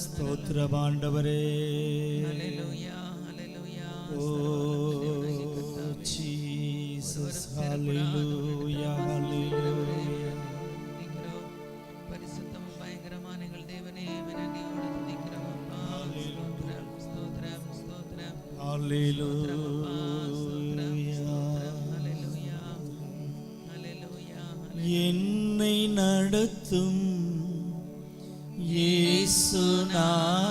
ஸ்தோத்திரம் ஆண்டவரே ஓ ஜீசஸ் ஹalleluya Krishna.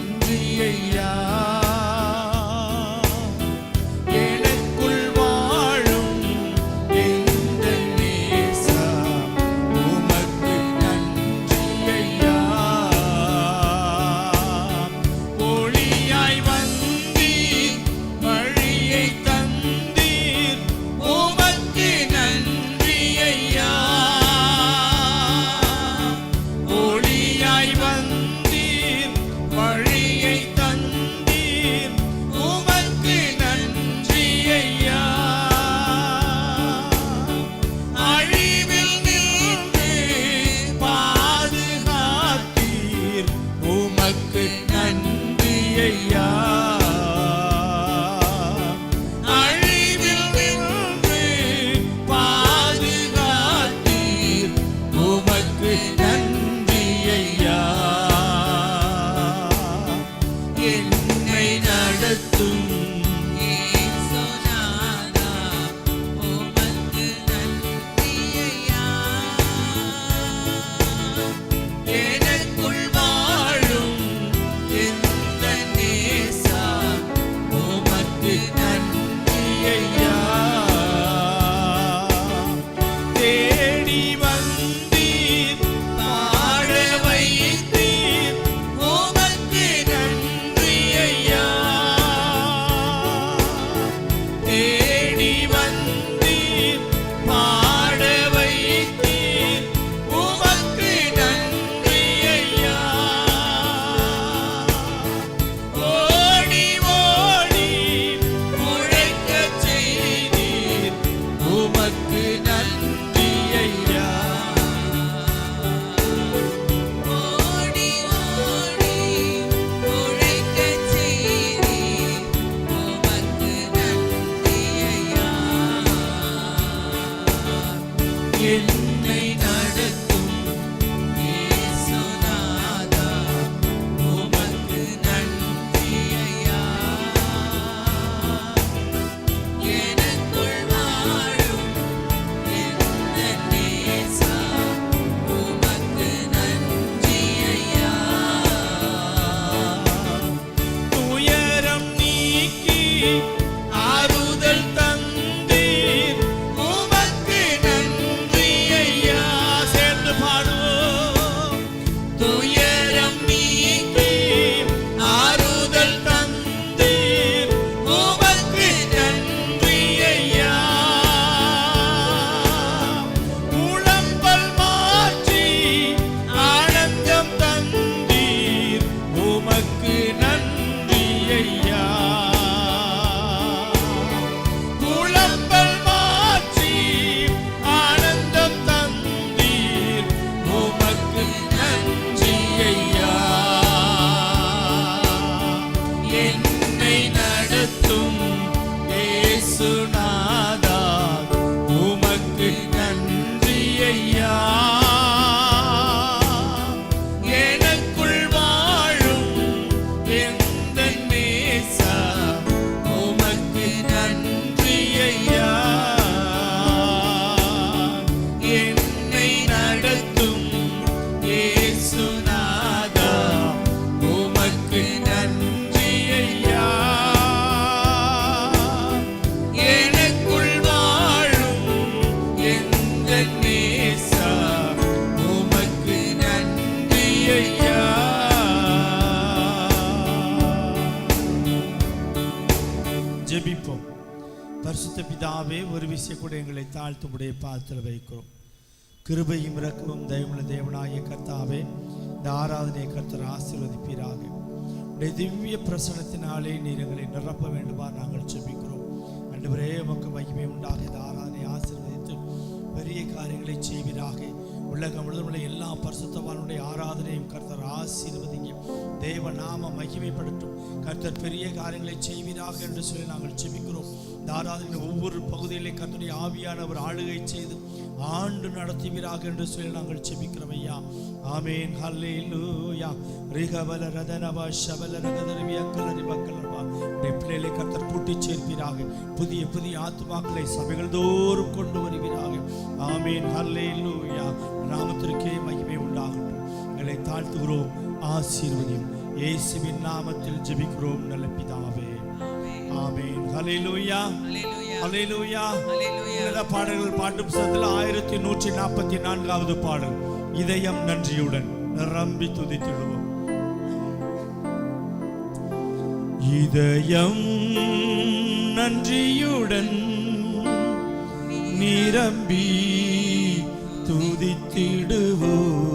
நன்றி name. பரிசுத்த பிதாவே ஒரு விஷயம் கூட எங்களை தாழ்த்துமுடைய பார்த்து வைக்கிறோம். கிருபையும் இறக்கமும் தயவுள்ள தேவனாகிய கர்த்தாவே இந்த ஆராதனை கர்த்தர் ஆசீர்வதிப்பீராக. உடைய திவ்ய பிரசனத்தினாலே நீர் எங்களை நிரப்ப வேண்டுமா நாங்கள் செபிக்கிறோம் அன்றுவரே உமக்கு மகிமை உண்டாக. இந்த ஆராதனை ஆசீர்வதித்து பெரிய காரியங்களை செய்வீராக. உலகம் முழுதும் உள்ள எல்லா பரிசுத்தவானுடைய ஆராதனையும் கர்த்தர் ஆசீர்வதிங்க. தேவ நாம மகிமைப்படுத்தும். கர்த்தர் பெரிய காரியங்களை செய்வீராக என்று சொல்லி நாங்கள் செபிக்கிறோம் இந்த ஒவ்வொரு பகுதியிலே கர்த்தருடைய ஆவியானவர் ஆளுகை செய்து ஆண்டு நடத்துவீராக என்று சொல்லி நாங்கள் செபிக்கிறோம் ஐயா. ஆமேன். ஹல்லேலூயா ரிகவல ரதனவா ஷவல ரகதரவி அக்கலரி மக்களவா. உடைய பிள்ளைகளை கத்தர் கூட்டி சேர்ப்பீராக புதிய புதிய ஆத்மாக்களை சபைகள் தோறும் கொண்டு வருவீராக. ஆமேன். ஹல்லேலூயா நாமத்திற்கே மகிமை உண்டாகட்டும். எங்களை தாழ்த்துகிறோம். ஆசீர்வதியும். இயேசுவின் நாமத்தில் ஜெபிக்கிறோம். நல்ல பிதாவே. ஆமென். ஹல்லேலூயா ஹல்லேலூயா. உன்னத பாடல்கள் பாட்டு புத்தகத்தில் ஆயிரத்தி நூற்றி நாற்பத்தி நான்காவது பாடல். இதயம் நன்றியுடன் நிரம்பி துதித்திடுவோம் இதயம் நன்றியுடன் நிரம்பி துதித்திடுவோம்.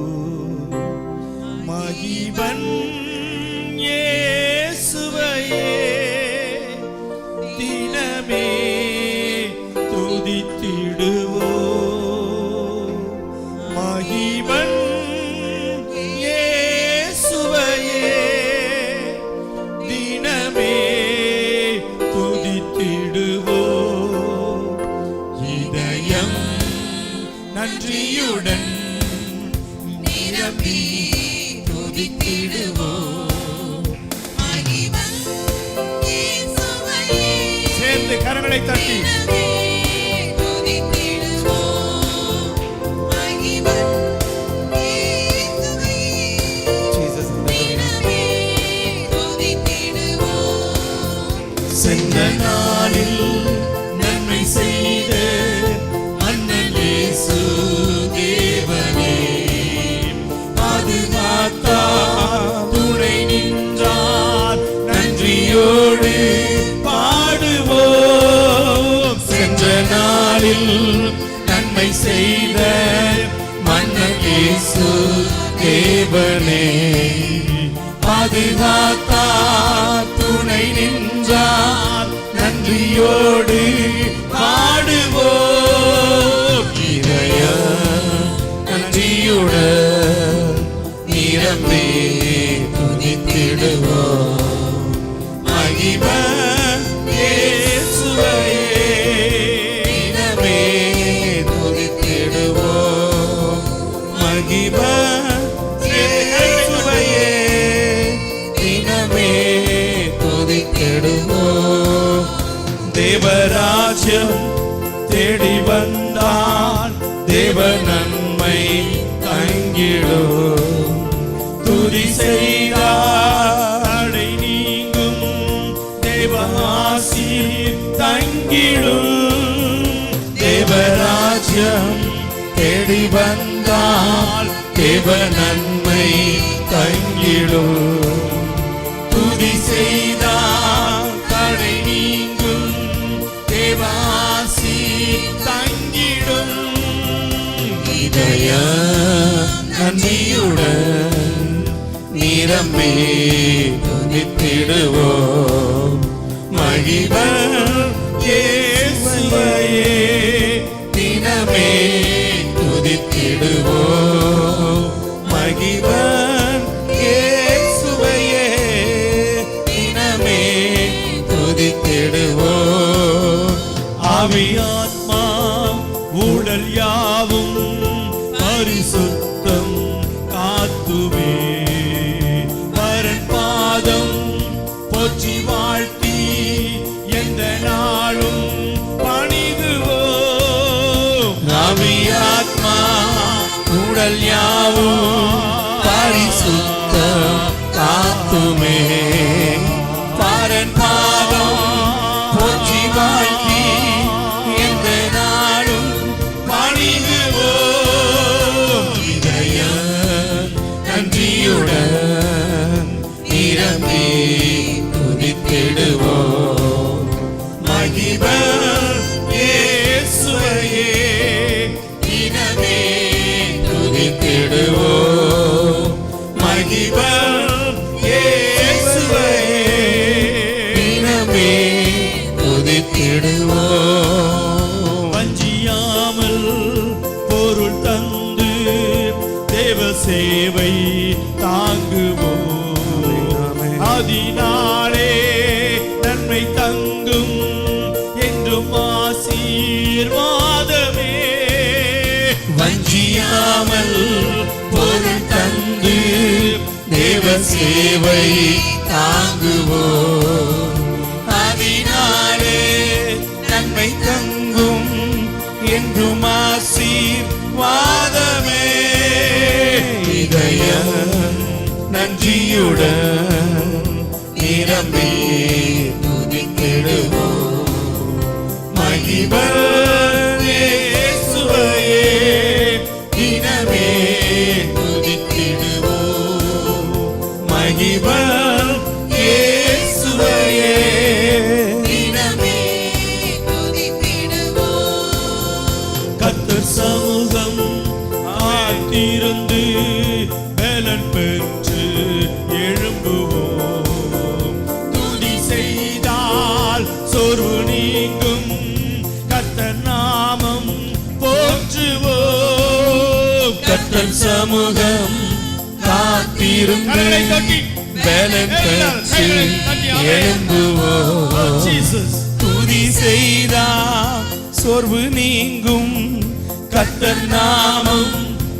நிரம்பி துதித்திடுவோம் இயேசுவையே சேர்ந்து கரங்களை தட்டி. பாதுகாத்தார் துணை நின்றார். நன்றியோடு பாடுவோம். சென்ற நாளில் நன்மை செய்த மன்னன் தேவனே. பாதுகாத்தார் துணை நின்றார். நன்றியோடு பாடுவோம். வந்தால் தேவ நன்மை தங்கிடும். துதி செய்தால் தடை நீங்கும். தேவாசி தங்கிடும். இதய நன்றியுடன் நிரம்பி துதித்திடுவோம். மகிழ்வன் இயேசுவையே தினமே துதித்திடுவோம் மகிழ்வன் ஆவியாத்மா உடல் யாவும் பரிசுத்த காத்துமே வஞ்சியாமல் ஒரு தந்து தேவ சேவை தாங்குவோ அதனாலே நன்மை தங்கும் என்றும் ஆசீர்வாதமே. இதய நன்றியுடன் நிரம்பி துதித்திடுவோம். மகிபர் மகிபர் இயேசுவையே. கத்தர் சமூகம் ஆழ்த்திருந்து பலன் பெற்று எழும்புவோம். துதி செய்தால் சொரு நீங்கும். கத்தர் நாமம் போற்றுவோம். கத்தர் சமூகம் காத்திருந்து கரங்களை தட்டி பலன் எழும்புவோம். துதி செய்தா சோர்வு நீங்கும். கத்தர் நாமம்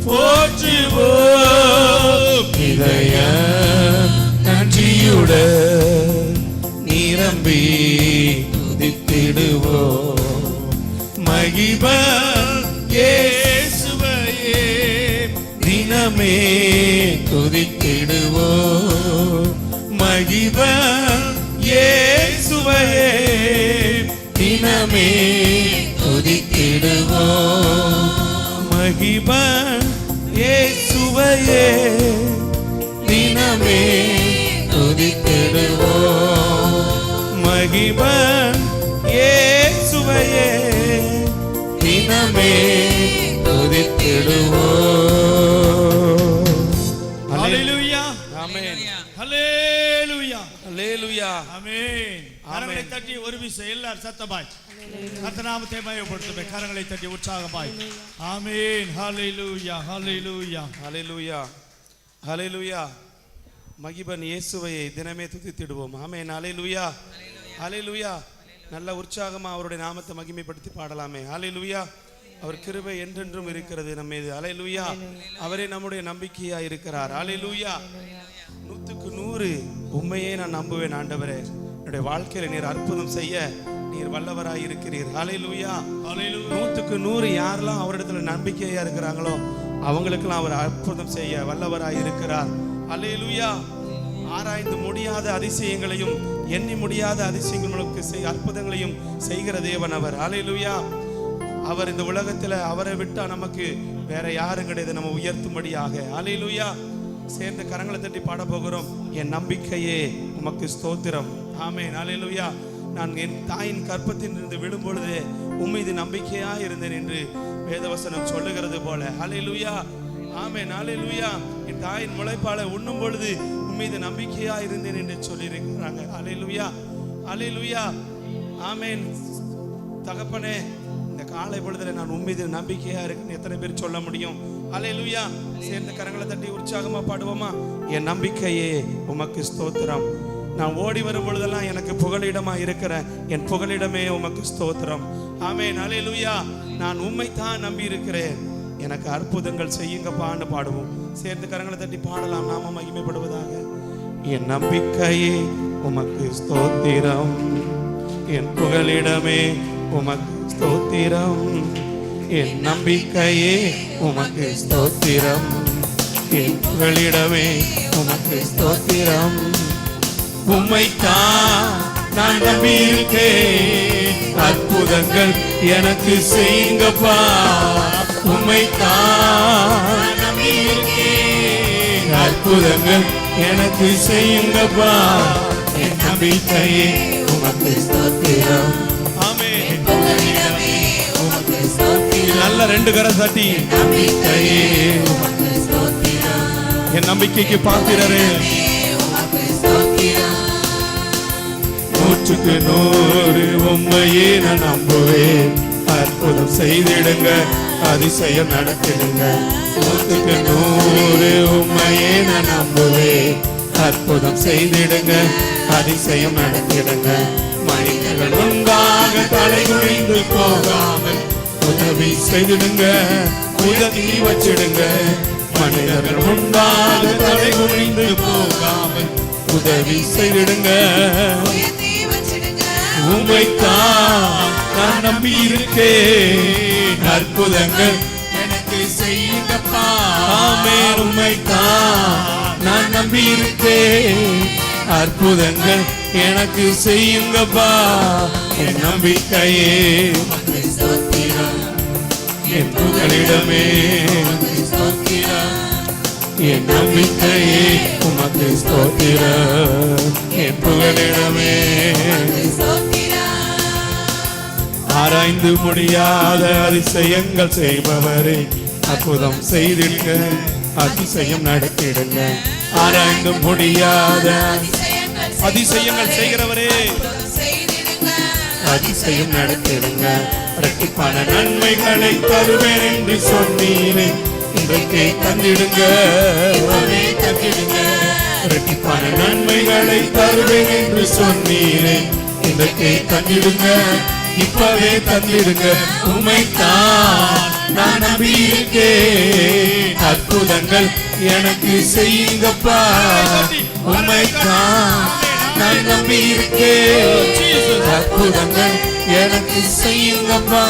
போற்றுவோம். இதய நன்றியுட நிரம்பி துதித்திடுவோம். மகிப ஏ தினமே துதித்திடுவோம் மகிப இயேசுவையே தினமே தட்டி ஒரு விசை. எல்லாரும் சத்தமாய். கர்த்தநாமத்தை மயப்படுத்துமே. கரங்களை தட்டி உற்சாகமாய். ஆமென். ஹalleluya ஹalleluya ஹalleluya ஹalleluya மகிபன் இயேசுவையை தினமே துதித்திடுவோம். ஆமென். ஹalleluya ஹalleluya நல்ல உற்சாகமா அவருடைய நாமத்தை மகிமைப்படுத்தி பாடலாமே. ஹalleluya அவர் கிருபை என்றென்றும் இருக்கிறது நம்ம மீது. ஹalleluya அவரே நம்முடைய நம்பிக்கையா இருக்கிறார். ஹalleluya நூற்றுக்கு நூறு. உண்மையே நான் நம்புவேன் ஆண்டவரே. என்னுடைய வாழ்க்கையில நீர் அற்புதம் செய்ய நீர் வல்லவராய் இருக்கிறீர். ஹalleluya ஹalleluya நூற்றுக்கு நூறு யாரெல்லாம் அவரிடத்துல நம்பிக்கையா இருக்கிறாங்களோ அவங்களுக்கெல்லாம் அவர் அற்புதம் செய்ய வல்லவராய் இருக்கிறார். அல்லேலூயா ஆராய்ந்து முடியாத அதிசயங்களையும் எண்ணி முடியாத அதிசயங்களுக்கு செய் அற்புதங்களையும் செய்கிற தேவன் அவர். அல்லேலூயா அவர் இந்த உலகத்துல அவரை விட்டா நமக்கு வேற யாரும் கிடையாது நம்ம உயர்த்தும்படியாக. அல்லேலூயா சேர்ந்து கரங்களை தட்டி பாட போகிறோம். என் நம்பிக்கையே உமக்கு ஸ்தோத்திரம். ஆமே நாளையிலுயா நான் என் தாயின் கற்பத்தில் இருந்து விழும்பொழுது உம்மீது நம்பிக்கையா இருந்தேன் என்று வேதவசனம் சொல்லுகிறது போல. அலையிலுயா ஆமே நாளையிலுயா என் தாயின் முளைப்பாலை உண்ணும் பொழுது உம்மீது நம்பிக்கையா இருந்தேன் என்று சொல்லியிருக்கிறாங்க. அலையிலுயா அலையிலுயா ஆமேன். தகப்பனே இந்த காலை பொழுதுல நான் உம்மீது நம்பிக்கையா இருக்குன்னு எத்தனை பேர் சொல்ல முடியும்? ஹalleluya சேர்ந்து கரங்களை தட்டி உற்சாகமா பாடுவோமா? என் நம்பிக்கையே உமக்கு ஸ்தோத்திரம். நான் ஓடி வரும் பொழுதெல்லாம் எனக்கு புகழிடமா இருக்கிற என் புகழிடமே உமக்கு ஸ்தோத்திரம். ஆமென். லூயா நான் உண்மை தான் நம்பி இருக்கிறேன் எனக்கு அற்புதங்கள் செய்யுங்கப்பான்னு பாடுவோம். சேர்ந்து கரங்களை தட்டி பாடலாம். நாம மகிமைப்படுவதாக. என் நம்பிக்கையே உமக்கு ஸ்தோத்திரம். என் புகலிடமே உமக்கு ஸ்தோத்திரம். என் நம்பிக்கையே உமக்கு ஸ்தோத்திரம். என் புகழிடமே உமக்கு ஸ்தோத்திரம். உம்மைத்தான் நான் நம்பியிருக்கேன். அற்புதங்கள் எனக்கு செய்யுங்கப்பா. உம்மைத்தான் நம்பியிருக்கேன். அற்புதங்கள் எனக்கு செய்யுங்கப்பா. என் நம்பிக்கையே உமக்கு ஸ்தோத்திரம். நல்ல ரெண்டு கரம் சாட்டி என் நம்பிக்கைக்கு பாத்திரரே. நூற்றுக்கு நூறு உண்மையே நான் நம்புவேன். அற்புதம் செய்திடுங்க அதிசயம் நடத்திடுங்க. நூற்றுக்கு நூறு உண்மையே நான் நம்புவேன். அற்புதம் செய்திடுங்க அதிசயம் நடத்திடுங்க. மனிதர்கள் முன்பாக தலைகுழிந்து போகாமல் உதவி செய்திடுங்க உதவி வச்சிடுங்க. மனிதர்கள் முன்பாக தலைகுழிந்து போகாமல் உதவி செய்திடுங்க. உமைத்தான் நான் நம்பி இருக்கேன் அற்புதங்கள் எனக்கு செய்யுங்கப்பா உமைத்தான் நான் நம்பி இருக்கேன் அற்புதங்கள் எனக்கு செய்யுங்கப்பா. என் நம்பிக்கையே. என் புகழிடமே. என் நம்பிக்கையே உமக்கு ஸ்தோத்திர என் புகழிடமே. ஆராய்ந்து முடியாத அதிசயங்கள் செய்பவரே அற்புதம் செய்திடுங்க அதிசயம் நடத்திடுங்க. ஆராய்ந்து முடியாத அதிசயங்கள் செய்கிறவரே அதிசயம் நடத்திடுங்க. இரட்டிப்பான நன்மைகளை தருவேன் என்று சொன்னீரே இன்றைக்கே தந்திடுங்க. தந்திடுங்க. இரட்டிப்பான நன்மைகளை தருவேன் என்று சொன்னீரே இன்றைக்கே தந்திடுங்க. இப்பவே தந்திடுங்க உமைத்தான் நான் நம்பி அற்புதங்கள் எனக்கு செய்யுங்கப்பா. உமைத்தான் நான் நம்பி அற்புதங்கள் எனக்கு செய்யுங்கப்பா.